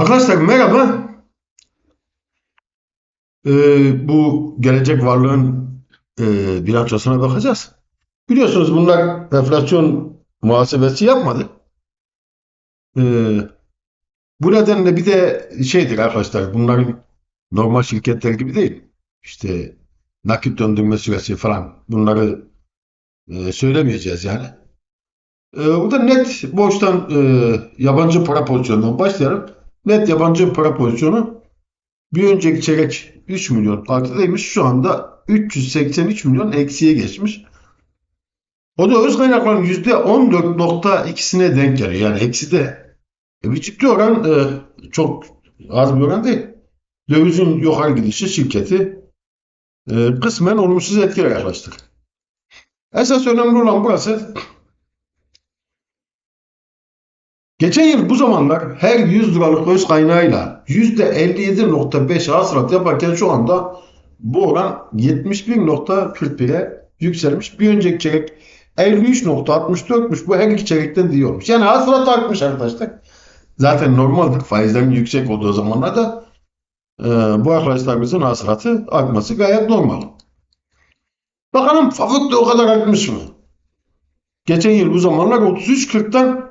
Arkadaşlar merhaba. Ee, bu gelecek varlığın e, bilançosuna bakacağız. Biliyorsunuz bunlar enflasyon muhasebesi yapmadı. Ee, bu nedenle bir de şeydir arkadaşlar bunların normal şirketler gibi değil. İşte nakit döndürme süresi falan bunları e, söylemeyeceğiz yani. Ee, burada net borçtan e, yabancı para pozisyonundan başlayalım. Net yabancı para pozisyonu bir önceki çeyrek 3 milyon artıdaymış. Şu anda 383 milyon eksiye geçmiş. O da öz kaynakların %14.2'sine denk geliyor. Yani eksi de. E bir ciddi oran e, çok az bir oran değil. Dövizin yukarı gidişi şirketi e, kısmen olumsuz etkiler yaklaştık. Esas önemli olan burası Geçen yıl bu zamanlar her 100 liralık öz kaynağıyla %57.5 hasılat yaparken şu anda bu oran 71.41'e yükselmiş. Bir önceki çeyrek 53.64'müş. Bu her iki çeyrekten diyormuş. Yani hasılat artmış arkadaşlar. Zaten normaldir. Faizlerin yüksek olduğu zamanlarda e, bu arkadaşlarımızın hasılatı artması gayet normal. Bakalım Favuk da o kadar artmış mı? Geçen yıl bu zamanlar 33.40'tan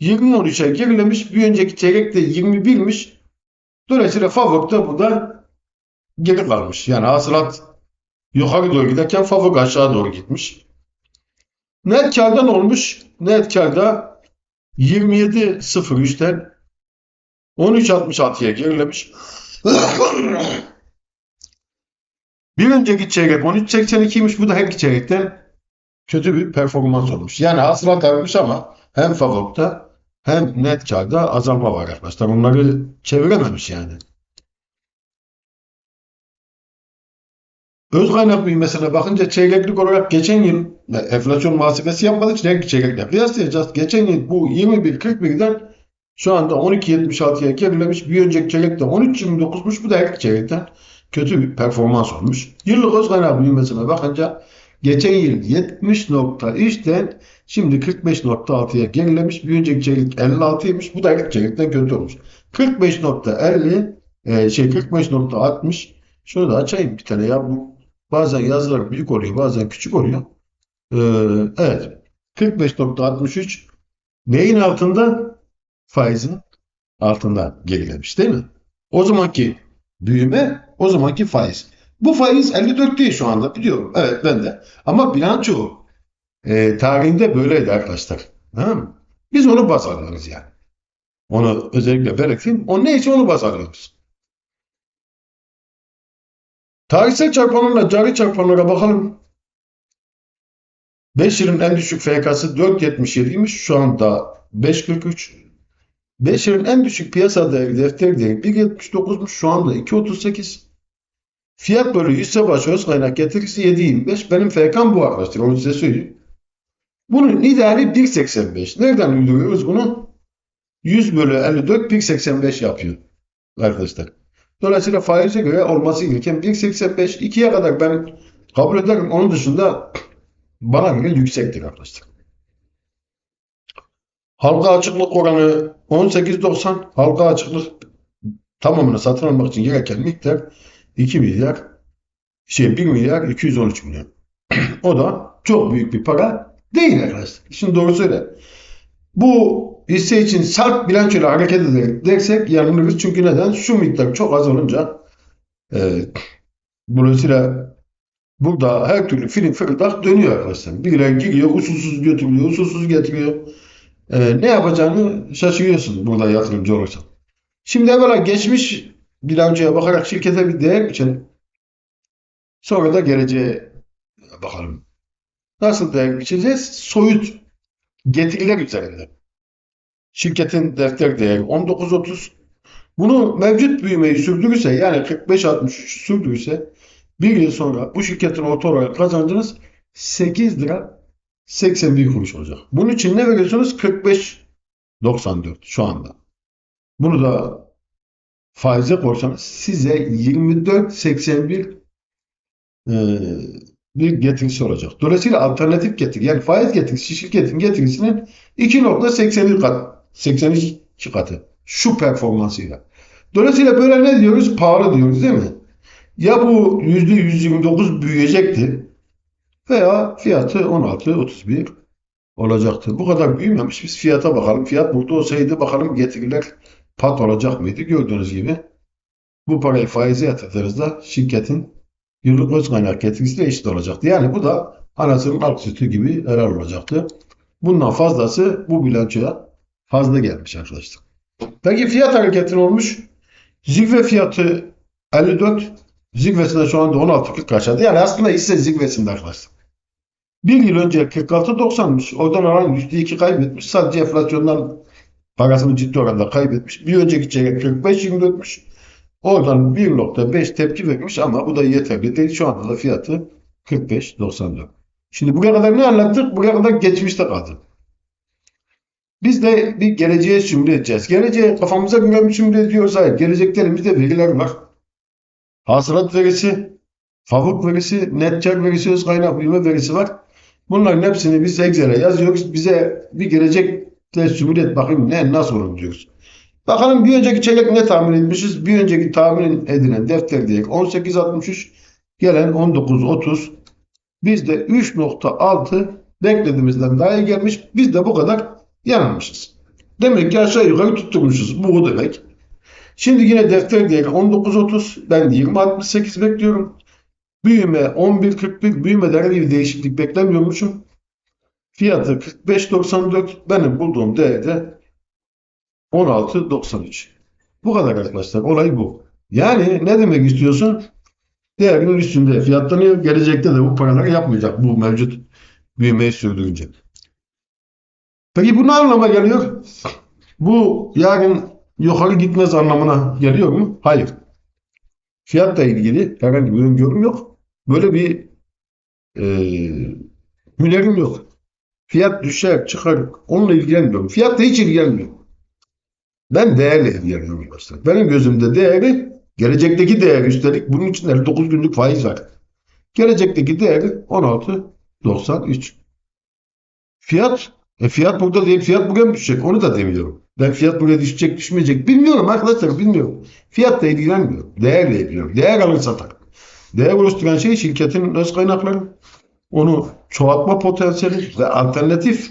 20-13'e gerilemiş. Bir önceki çeyrekte 21'miş. Dolayısıyla Favok da burada geri kalmış. Yani hasılat yukarı doğru giderken Favok aşağı doğru gitmiş. Net kardan olmuş. Net karda 27.03'ten 13.66'ya gerilemiş. bir önceki çeyrek 13.82'ymiş. Bu da her iki çeyrekten kötü bir performans olmuş. Yani hasılat artmış ama hem Favok'ta hem net karda azalma var arkadaşlar. Onları çevirememiş yani. Öz kaynak büyümesine bakınca çeyreklik olarak geçen yıl enflasyon muhasebesi yapmadık her çeyrekle kıyaslayacağız. Geçen yıl bu 21.41'den şu anda 12.76'ya gerilemiş. Bir önceki çeyrekte 13.29'muş. Bu da her çeyrekten kötü bir performans olmuş. Yıllık öz kaynak büyümesine bakınca geçen yıl 70.3'ten Şimdi 45.6'ya gerilemiş. Bir önceki çeyrek 56'ymış. Bu da ilk çeyrekten kötü olmuş. 45.50 e, şey 45.60 şunu da açayım bir tane ya bu bazen yazılar büyük oluyor bazen küçük oluyor. Ee, evet 45.63 neyin altında? Faizin altında gerilemiş değil mi? O zamanki büyüme o zamanki faiz. Bu faiz 54 değil şu anda biliyorum. Evet ben de. Ama bilanço e, tarihinde böyleydi arkadaşlar. Tamam? Biz onu baz alıyoruz yani. Onu özellikle belirteyim. O neyse onu baz alıyoruz. Tarihsel çarpanlarla cari çarpanlara bakalım. 5 yılın en düşük FK'sı 4.77'ymiş. Şu anda 5.43. 5 yılın en düşük piyasa değeri defter değeri 1.79'muş. Şu anda 2.38. Fiyat bölü hisse başı öz kaynak getirisi 7.25. Benim FK'm bu arkadaşlar. Onu size söyleyeyim. Bunun ideali 1.85. Nereden uyduruyoruz bunu? 100 bölü 54 1.85 yapıyor arkadaşlar. Dolayısıyla faize göre olması gereken 1.85 2'ye kadar ben kabul ederim. Onun dışında bana göre yüksektir arkadaşlar. Halka açıklık oranı 18.90. Halka açıklık tamamını satın almak için gereken miktar 2 milyar şey 1 milyar 213 milyon. o da çok büyük bir para Değil arkadaşlar. Şimdi doğru söyle. Bu hisse için sert bilançoyla hareket ederek dersek yanılırız. Çünkü neden? Şu miktar çok az olunca e, dolayısıyla burada her türlü film fırıldak dönüyor arkadaşlar. Birileri giriyor, usulsüz götürüyor, usulsüz getiriyor. E, ne yapacağını şaşırıyorsun burada yatırımcı olursan. Şimdi evvela geçmiş bilançoya bakarak şirkete bir değer biçelim. Sonra da geleceğe bakalım. Nasıl değer biçeceğiz? Soyut getiriler üzerinde. Şirketin defter değeri 19.30. Bunu mevcut büyümeyi sürdürürse yani 45-63 sürdürürse bir yıl sonra bu şirketin orta olarak kazancınız 8 lira 81 kuruş olacak. Bunun için ne veriyorsunuz? 45.94 şu anda. Bunu da faize koysanız size 24.81 e, bir getirisi olacak. Dolayısıyla alternatif getiri yani faiz getirisi şirketin getirisinin 2.82 kat 82 katı. Şu performansıyla. Dolayısıyla böyle ne diyoruz? Pahalı diyoruz değil mi? Ya bu %129 büyüyecekti veya fiyatı 16-31 olacaktı. Bu kadar büyümemiş. Biz fiyata bakalım. Fiyat burada olsaydı bakalım getiriler pat olacak mıydı? Gördüğünüz gibi bu parayı faize yatırdığınızda şirketin yıllık öz kaynak getirisiyle eşit olacaktı. Yani bu da anasının ak sütü gibi helal olacaktı. Bundan fazlası bu bilançoya fazla gelmiş arkadaşlar. Peki fiyat hareketi olmuş? Zirve fiyatı 54. Zirvesi de şu anda 16.40 aşağıda. Yani aslında hisse zirvesinde arkadaşlar. Bir yıl önce 46.90'mış. Oradan alan %2 kaybetmiş. Sadece enflasyondan parasını ciddi oranda kaybetmiş. Bir önceki çeyrek 45.24'müş. Oradan 1.5 tepki vermiş ama bu da yeterli değil. Şu anda da fiyatı 45.94. Şimdi buraya kadar ne anlattık? Buraya kadar geçmişte kaldı. Biz de bir geleceğe simüle edeceğiz. Geleceğe kafamıza göre mi simüle ediyoruz? Hayır. Gelecekte elimizde veriler var. Hasılat verisi, fabrik verisi, net kar verisi, öz kaynak büyüme verisi var. Bunların hepsini biz Excel'e yazıyoruz. Bize bir gelecekte simüle et bakayım ne nasıl olur diyoruz. Bakalım bir önceki çeyrek ne tahmin etmişiz? Bir önceki tahmin edilen defter değeri 18.63 gelen 19.30 bizde 3.6 beklediğimizden daha iyi gelmiş. Biz de bu kadar yanılmışız. Demek ki aşağı yukarı tutturmuşuz. Bu o demek. Şimdi yine defter değeri 19.30 ben de 20.68 bekliyorum. Büyüme 11.41 büyümede herhangi bir değişiklik beklemiyormuşum. Fiyatı 45.94 benim bulduğum değerde 16.93. Bu kadar arkadaşlar. Olay bu. Yani ne demek istiyorsun? Değerinin üstünde fiyatlanıyor. Gelecekte de bu paraları yapmayacak bu mevcut büyümeyi sürdürünce. Peki bu ne anlama geliyor? Bu yarın yukarı gitmez anlamına geliyor mu? Hayır. Fiyatla ilgili herhangi bir öngörüm yok. Böyle bir e, hünerim yok. Fiyat düşer, çıkar. Onunla ilgilenmiyorum. Fiyatla hiç ilgilenmiyorum. Ben değerle ilgileniyorum arkadaşlar. Benim gözümde değeri gelecekteki değer üstelik bunun için 59 günlük faiz var. Gelecekteki değeri 16.93. Fiyat e fiyat burada değil. Fiyat bugün düşecek. Onu da demiyorum. Ben fiyat buraya düşecek düşmeyecek. Bilmiyorum arkadaşlar bilmiyorum. Fiyatla ilgilenmiyorum. Değerle ilgileniyorum. Değer alır satar. Değer oluşturan şey şirketin öz kaynakları. Onu çoğaltma potansiyeli ve alternatif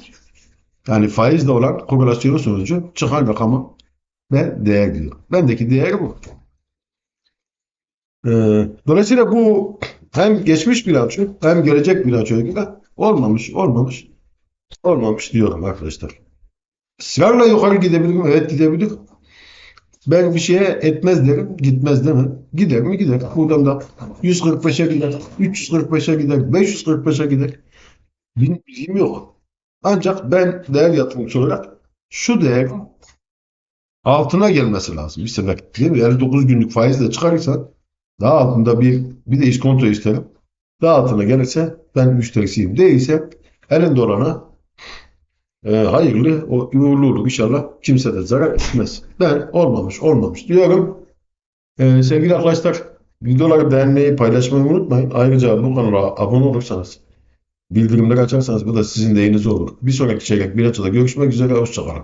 yani faizle olan korelasyonu sonucu çıkan rakamı ve değer diyor. Bendeki değer bu. Ee, dolayısıyla bu hem geçmiş bilanço hem gelecek bilançoya göre olmamış, olmamış, olmamış diyorum arkadaşlar. Sırayla yukarı gidebilir mi? Evet gidebilir. Ben bir şeye etmez derim, gitmez demem. Gider mi? Gider. Buradan da 145'e gider, 345'e gider, 545'e gider. Bilgim yok. Ancak ben değer yatırımcısı olarak şu değer altına gelmesi lazım bir sefer. Değil mi? 59 günlük faizle çıkarırsan daha altında bir bir de iskonto isterim. Daha altına gelirse ben müşterisiyim. Değilse elinde olana e, hayırlı, o uğurlu olur inşallah. Kimse de zarar etmez. Ben olmamış, olmamış diyorum. E, sevgili arkadaşlar, videoları beğenmeyi, paylaşmayı unutmayın. Ayrıca bu kanala abone olursanız, bildirimleri açarsanız bu da sizin lehinize olur. Bir sonraki çeyrek bir açıda görüşmek üzere. Hoşçakalın.